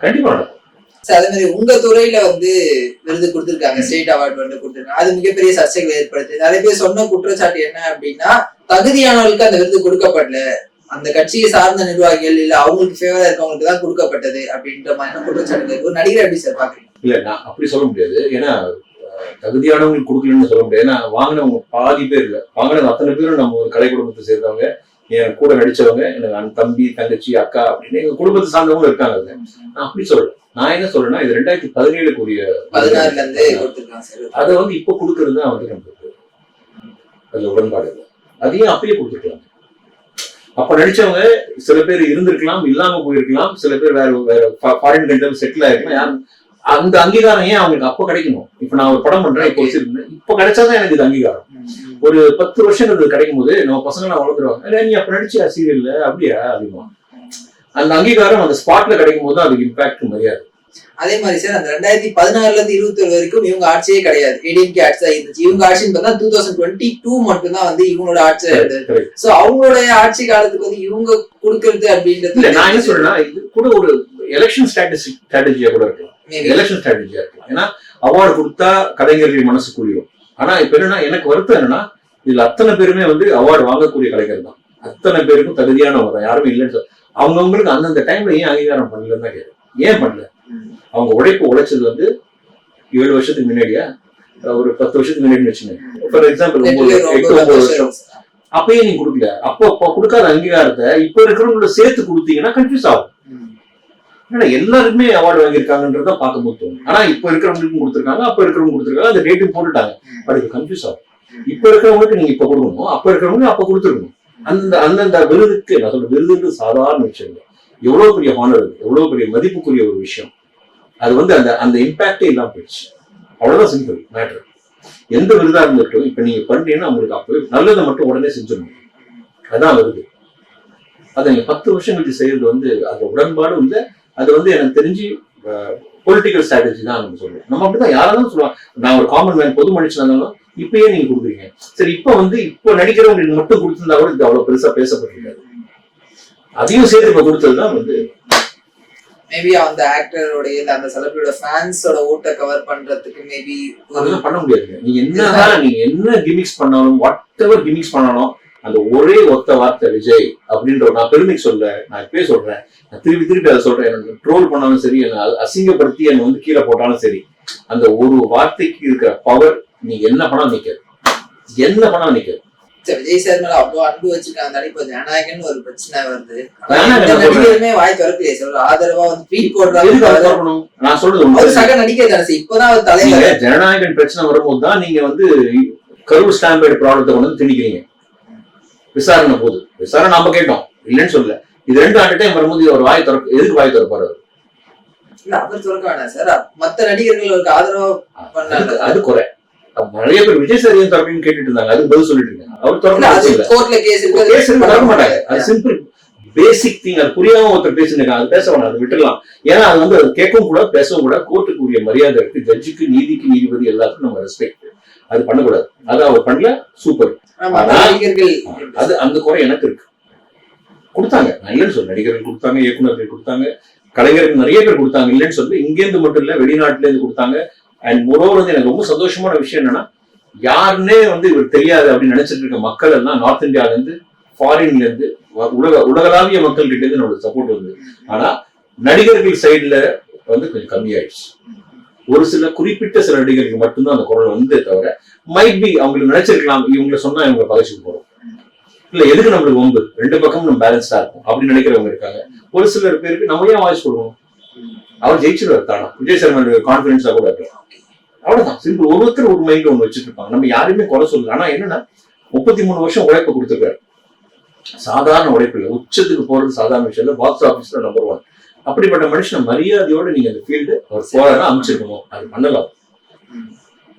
கண்டிப்பா நடக்கும். சார் அதே மாதிரி உங்க துறையில வந்து விருது கொடுத்திருக்காங்க ஸ்டேட் அவார்டு வந்து கொடுத்திருக்காங்க. அது மிகப்பெரிய சர்ச்சைகளை ஏற்படுத்து. நிறைய பேர் சொன்ன குற்றச்சாட்டு என்ன அப்படின்னா தகுதியானவர்களுக்கு அந்த விருது கொடுக்கப்படல. அந்த கட்சியை சார்ந்த நிர்வாகிகள் இல்ல அவங்களுக்கு ஃபேவரா இருக்கவங்களுக்கு தான் கொடுக்கப்பட்டது அப்படின்ற மாதிரி குற்றச்சாட்டுகள் இருக்கு. ஒரு நடிகர் எப்படி சார் பாக்குறீங்க இல்ல நான் அப்படி சொல்ல முடியாது. ஏன்னா தகுதியானவங்களுக்கு கொடுக்கலன்னு சொல்ல முடியாது. ஏன்னா வாங்கினவங்க பாதி பேர் இல்ல. வாங்கினவங்க அத்தனை பேரும் நம்ம ஒரு கலை குடும்பத்தை சேர்ந்தவங்க. என் கூட நடிச்சவங்க எனக்கு தம்பி தங்கச்சி அக்கா அப்படின்னு எங்க குடும்பத்தை சார்ந்தவங்க இருக்காங்க அதுல. நான் அப்படி சொல்றேன் நான் என்ன சொல்றேன்னா இது ரெண்டாயிரத்தி பதினேழுக்குரிய பதினாறுல இருந்து அதை வந்து இப்போ கொடுக்கறது தான் வந்து நம்மளுக்கு அதுல உடன்பாடு இல்லை. அதையும் அப்பயே கொடுத்துருக்கலாம் அப்ப நடிச்சவங்க சில பேர் இருந்திருக்கலாம் இல்லாம போயிருக்கலாம் சில பேர் வேற வேற ஃபாரின் கண்ட்ரி செட்டில் ஆயிருக்கலாம். அந்த அங்கீகாரம் ஏன் அவங்களுக்கு அப்போ கிடைக்கணும்? இப்ப நான் ஒரு படம் பண்றேன் இப்போ இப்போ கிடைச்சாதான் எனக்கு இது அங்கீகாரம். ஒரு பத்து வருஷம் இது கிடைக்கும் போது நம்ம பசங்க நான் வளர்ந்துருவாங்க "இல்ல, நீ அப்ப நடிச்சியா சீரியல்ல அப்படியா? அப்படிமா அந்த அங்கீகாரம் அந்த ஸ்பாட்ல கிடைக்கும் போது அதுக்கு இம்பாக்ட் மரியாதை. அதே மாதிரி சார் அந்த ரெண்டாயிரத்தி பதினாறுல இருந்து இருபத்தி ஏழு வரைக்கும் இவங்க ஆட்சியே கிடையாது. ஏடிஎம்கே ஆட்சி தான் இருந்துச்சு. இவங்க ஆட்சின்னு பார்த்தா டூ தௌசண்ட் டுவெண்ட்டி டூ மட்டும் தான் வந்து இவங்களோட ஆட்சி. சோ அவங்களுடைய ஆட்சி காலத்துக்கு வந்து இவங்க கொடுக்கறது அப்படின்றது நான் என்ன சொல்றேன்னா இது கூட ஒரு எலெக்ஷன் ஸ்ட்ராட்டஜி ஸ்ட்ராட்டஜியா கூட இருக்கலாம். எலெக்ஷன் ஸ்ட்ராட்டஜியா இருக்கலாம். ஏன்னா அவார்டு கொடுத்தா கலைஞர்கள் மனசு குளிரும் ஆனா இப்ப என்னன்னா எனக்கு வருத்தம் என்னன்னா இதுல அத்தனை பேருமே வந்து அவார்டு வாங்கக்கூடிய கலைஞர் தான். அத்தனை பேருக்கும் தகுதியானவங்க யாருமே இல்லைன்னு சொல்ல அவங்கவுங்களுக்கு அந்தந்த டைம்ல ஏன் அங்கீகாரம் பண்ணலன்னு தான் கேட்கும் ஏன் பண்ணல? அவங்க உழைப்பு உழைச்சது வந்து ஏழு வருஷத்துக்கு முன்னாடியா? ஒரு பத்து வருஷத்துக்கு முன்னாடி வச்சுங்க ஃபார் எக்ஸாம்பிள் ஒன்பது எட்டு ஒன்பது வருஷம். அப்பயே நீங்க கொடுக்கல. அப்போ அப்போ கொடுக்காத அங்கீகாரத்தை இப்ப இருக்கிறவங்களோட சேர்த்து கொடுத்தீங்கன்னா கன்ஃபியூஸ் ஆகும். ஏன்னா எல்லாருக்குமே அவார்டு வாங்கியிருக்காங்கன்றத பார்க்கும்போது தோணும். ஆனா இப்ப இருக்கிறவங்களுக்கும் கொடுத்துருக்காங்க அப்ப இருக்கிறவங்க கொடுத்துருக்காங்க அந்த டேட்டும் போட்டுட்டாங்க. பட் இது கன்ஃபியூஸ் ஆகும். இப்ப இருக்கிறவங்களுக்கு நீங்க இப்ப கொடுக்கணும் அப்ப இருக்கிறவங்க அப்ப கொடுத்துருக்கணும். அந்த அந்தந்த விருதுக்கு நான் சொல்ற விருதுன்றது சாதாரண விஷயம் இல்லை. எவ்வளவு பெரிய ஹானர் எவ்வளவு பெரிய மதிப்புக்குரிய ஒரு விஷயம். அது வந்து அந்த அந்த இம்பாக்டே இல்லாமல் போயிடுச்சு. அவ்வளவுதான் சிம்பிள் மேட்ரு எந்த விருதா இருந்துட்டும் இப்ப நீங்க பண்றீங்கன்னா உங்களுக்கு அப்பவே நல்லதை மட்டும் உடனே செஞ்சிடணும். அதான் வருது. அதை நீங்க பத்து வருஷம் கழிச்சு செய்யறது வந்து அந்த உடன்பாடும் இல்லை. அது வந்து எனக்கு தெரிஞ்சு பொலிட்டிக்கல் ஸ்ட்ராட்டஜி தான் நம்ம சொல்லுவோம் நம்ம அப்படிதான் யாராலும் சொல்லுவாங்க நான் ஒரு காமன் மேன் பொது மனுஷன் இருந்தாலும் இப்பயே நீங்க கொடுக்குறீங்க. சரி இப்ப வந்து இப்ப நடிக்கிறவங்களுக்கு மட்டும் கொடுத்திருந்தா கூட இது அவ்வளவு பெருசா பேசப்பட்டிருக்காது. அதையும் சேர்த்து இப்ப கொடுத்ததுதான் வந்து மேபி அந்த ஆக்டருடைய இல்ல அந்த செலிபிரியோட ஃபேன்ஸோட ஓட்டை கவர் பண்றதுக்கு மேபி அதெல்லாம் பண்ண முடியாதுங்க நீங்க என்னதான் நீங்க என்ன கிமிக்ஸ் பண்ணாலும் வாட் எவர் கிமிக்ஸ் பண்ணாலும் அந்த ஒரே ஒத்த வார்த்தை விஜய் அப்படின்ற நான் பெருமைக்கு சொல்ல நான் இப்பயே சொல்றேன். நான் திருப்பி திருப்பி அதை சொல்றேன். என்ன ட்ரோல் பண்ணாலும் சரி என்ன அசிங்கப்படுத்தி என்னை வந்து கீழே போட்டாலும் சரி அந்த ஒரு வார்த்தைக்கு இருக்கிற பவர் நீங்க என்ன பண்ணாலும் நிக்காது. என்ன பண்ணாலும் நிக்காது. விஜய் சார் மேல அவ்வளவு அன்பு வச்சிருக்காங்க இப்போ ஜனநாயகன் ஒரு பிரச்சனை வருது? நடிகருமே வாய் திறக்கலையே சார் ஒரு ஆதரவா வந்து ட்வீட் போடுறாங்க? நான் சொல்றது உண்மை. சக நடிகர் தானே இப்பதான் அவர் தலைவர் ஜனநாயகன் பிரச்சனை வரும்போது தான் நீங்க வந்து கரூர் ஸ்டாம்பேட் ப்ராப்ளத்தை கொண்டு வந்து திணிக்கிறீங்க விசாரணை போது விசாரணை நாம கேட்டோம் இல்லைன்னு சொல்லல இது ரெண்டு ஆண்டு டைம் வரும்போது ஒரு வாய் திறக்க எதுக்கு வாய் திறப்பாரு அவரு? இல்ல அவர் திறக்க வேணாம் சார் மத்த நடிகர்கள் ஆதரவா அது குறை நிறைய பேர் விஜய் சார் ஏன் திறப்பீங்கன்னு கேட்டுட்டு இருந்தாங்க. அதுக்கு பதில் சொல்லிட்டு இருக்காங்க அவர் அது மாட்டாங்க அது சிம்பிள் பேசிக் திங் அது புரியாம ஒருத்தர் பேசுனீங்க அது பேச வேணாம். அது விட்டுடலாம். ஏன்னா அது வந்து அது கேட்கவும் கூட பேசவும் கூட கோர்ட்டுக்கு உரிய மரியாதை இருக்கு. ஜட்ஜுக்கு நீதிக்கு நீதிபதி எல்லாத்துக்கும் நம்ம ரெஸ்பெக்ட் அது பண்ணக்கூடாது. அது அவர் பண்ணல சூப்பர் நடிகர்கள் அது அந்த குறை எனக்கு இருக்கு. கொடுத்தாங்க. நான் இல்லைன்னு சொல்ல நடிகர்கள் கொடுத்தாங்க இயக்குனர்கள் கொடுத்தாங்க கலைஞர்கள் நிறைய பேர் கொடுத்தாங்க. இல்லைன்னு சொல்லி இங்கேருந்து மட்டும் இல்ல வெளிநாட்டுல இருந்து கொடுத்தாங்க. அண்ட் மொரோவர் வந்து எனக்கு ரொம்ப சந்தோஷமான விஷயம் என்னன்னா யாருன்னே வந்து இவர் தெரியாது அப்படின்னு நினைச்சிட்டு இருக்க மக்கள் எல்லாம் நார்த் இந்தியால இருந்து ஃபாரின்ல இருந்து உலக உலகளாவிய மக்கள் கிட்ட இருந்து நம்மளுக்கு சப்போர்ட் வந்து ஆனா நடிகர்கள் சைடுல வந்து கொஞ்சம் கம்மியாயிடுச்சு. ஒரு சில குறிப்பிட்ட சில நடிகர்களுக்கு மட்டும்தான் அந்த குரல் வந்து தவிர மைட் பி அவங்களுக்கு நினைச்சிருக்கலாம் இவங்களை சொன்னா இவங்க பகச்சுக்கு போறோம். இல்ல எதுக்கு நம்மளுக்கு வம்பு? ரெண்டு பக்கம் நம்ம பேலன்ஸ்டா இருக்கும் அப்படின்னு நினைக்கிறவங்க இருக்காங்க. ஒரு சிலர் பேருக்கு நம்ம ஏன் வாய்ஸ் கொடுக்கணும்? அவர் ஜெயிச்சிருவார் தானா? விஜய் சர்மன் கான்பிடன்ஸா கூட இருக்கலாம். அவ்வளவுதான். சிம்பிள் ஒருத்தர் ஒரு மைண்ட் ஒன்று வச்சுட்டு இருப்பாங்க நம்ம யாரையுமே குறை சொல்லல. ஆனா என்னன்னா முப்பத்தி மூணு வருஷம் உழைப்பு கொடுத்துருக்காரு. சாதாரண உழைப்பு இல்லை. உச்சத்துக்கு போறது சாதாரண விஷயம் இல்லை. பாக்ஸ் ஆபீஸ்ல நம்பர் ஒன் அப்படிப்பட்ட மனுஷனை மரியாதையோட நீங்க அந்த ஃபீல்டு அவர் போறாரு அமைச்சிருக்கணும் அது பண்ணலாம்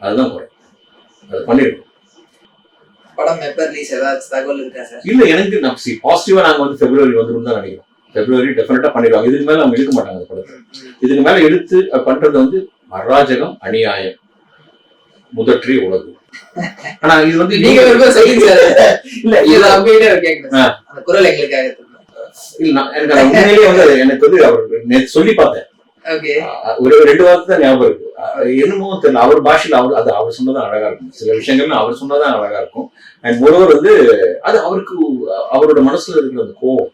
அதுதான் குறை. அது பண்ணிருக்கணும். படம் எப்ப ரிலீஸ் ஏதாச்சும் தகவல் இருக்கா சார் இல்ல எனக்கு நான் சி பாசிட்டிவா நாங்க வந்து பிப்ரவரி வந்துடும் தான் நினைக்கிறோம். பிப்ரவரி டெஃபினட்டா பண்ணிடுவாங்க. இதுக்கு மேல அவங்க இழுக்க மாட்டாங்க அந்த படத்தை இதுக்கு மேல எடுத்து பண்றது வந்து அராஜகம் அநியாயம். முதற்றி உலகு ஆனா இது வந்து நீங்க இல்ல இது அப்படியே. சார். அந்த குரல் எங்களுக்காக இல்ல எனக்கு உண்மையிலேயே வந்து எனக்கு வந்து அவர் சொல்லி பார்த்தேன். ஒரு ரெண்டு வார்த்தை தான் ஞாபகம் இருக்கு. என்னமோ தெரியல. அவர் பாஷையில அவர் அது அவர் சொன்னதான் அழகா இருக்கும். சில விஷயங்கள்ல அவர் சொன்னதான் அழகா இருக்கும். அண்ட் ஒருவர் வந்து அது அவருக்கு அவரோட மனசுல இருக்கிற அந்த கோவம்.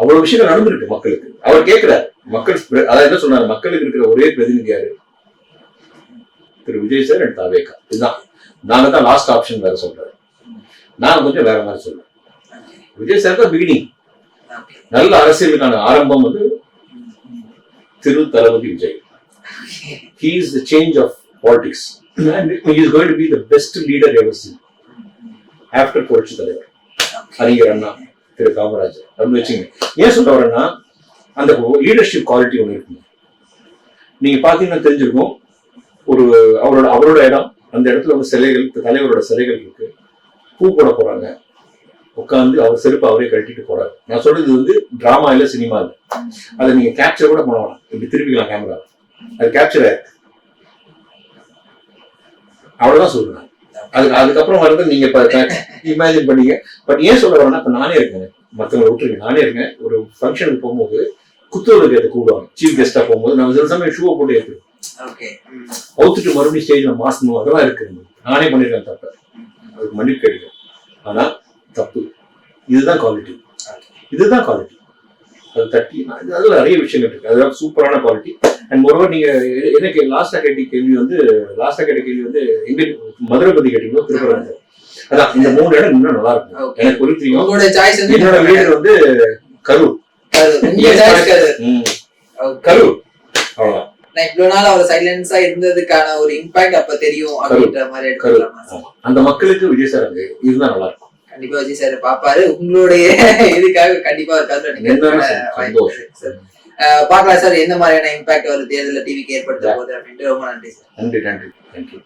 அவ்வளவு விஷயங்கள் நடந்திருக்கு மக்களுக்கு. அவர் கேட்கிறார் மக்கள் அதாவது என்ன சொன்னாரு? மக்களுக்கு இருக்கிற ஒரே பிரதிநிதி யாரு? திரு விஜய் சார் அண்ட் தாவேகா இதுதான். நாங்க தான் லாஸ்ட் ஆப்ஷன் வேற சொல்றாரு நான் கொஞ்சம் வேற மாதிரி சொல்றேன் விஜய் சார் தான் பிகினிங் நல்ல அரசியலுக்கான ஆரம்பம் வந்து திரு தளபதி Vijay. He is the change of politics. And he is going to be the best leader ever seen. After புரட்சி தலைவர். அறிஞர் அண்ணா. திரு காமராஜர். அப்படின்னு வச்சுங்க. ஏன் சொல்ல வரேன்னா அந்த லீடர்ஷிப் குவாலிட்டி ஒன்று இருக்குங்க. நீங்க பாத்தீங்கன்னா தெரிஞ்சிருக்கும் ஒரு அவரோட அவரோட இடம் அந்த இடத்துல வந்து சிலைகள் தலைவரோட சிலைகள் இருக்கு. பூ போட போறாங்க. உட்காந்து அவர் செருப்பு அவரே கழட்டிட்டு போறாரு. நான் சொல்றது வந்து டிராமா இல்ல சினிமா இல்ல. அதை நீங்க கேப்சர் கூட பண்ண வேணாம். இப்படி திருப்பிக்கலாம் கேமரா அது கேப்சர் ஆயிருக்கு. அவ்வளவுதான் சொல்றேன் அதுக்கு அதுக்கப்புறம் வரது நீங்க இமேஜின் பண்ணீங்க. பட் ஏன் சொல்ல வரேன்னா இப்ப நானே இருக்கேன். மத்தவங்க விட்டுருங்க. நானே இருக்கேன். ஒரு ஃபங்க்ஷனுக்கு போகும்போது குத்துவலுக்கு ஏற்ற கூடுவாங்க சீஃப் கெஸ்டா போகும்போது நம்ம சில சமயம் ஷூவை போட்டு ஓகே அவுத்துட்டு மறுபடியும் ஸ்டேஜ்ல மாசணும் அதெல்லாம் இருக்கு நானே பண்ணிருக்கேன் தப்பு. அதுக்கு மன்னிப்பு கேட்கிறேன் ஆனா தப்பு. இதுதான் குவாலிட்டி இதுதான் குவாலிட்டி அது தட்டி அது- அதுல நிறைய விஷயங்கள் இருக்கு. அதெல்லாம் சூப்பரான குவாலிட்டி அண்ட் ஒருவர் நீங்க எனக்கு லாஸ்டா கேட்ட கேள்வி வந்து லாஸ்டா கேட்ட கேள்வி வந்து எங்க மதுரை பத்தி கேட்டீங்களோ திருப்பரங்குன்றம். அதான் இந்த மூணு இடம் இன்னும் நல்லா இருக்கும். எனக்கு ஒரு தெரியும் என்னோட வீடு வந்து கரூர். கரூர். அவ்வளவுதான். நான் இவ்வளவு நாள் அவர் சைலன்ஸா இருந்ததுக்கான ஒரு இம்பாக்ட் அப்ப தெரியும் அப்படின்ற மாதிரி எடுத்துக்கலாமா. அந்த மக்களுக்கு விஜய் சார் இதுதான் நல்லா இருக்கும். கண்டிப்பா விஜய் சார் பாப்பாரு உங்களுடைய இதுக்காக கண்டிப்பா ஒரு கருத்து என்னன்னு நினைக்கிறேன் சொல்லுங்க. வாய்ப்பு சந்தோஷம். இருக்கு சார் எந்த மாதிரியான இம்பாக்ட் ஒரு தேர்தலில் டிவிக்கு ஏற்படுத்த போகுது அப்படின்ட்டு ரொம்ப நன்றி சார். நன்றி நன்றி. தேங்க்யூ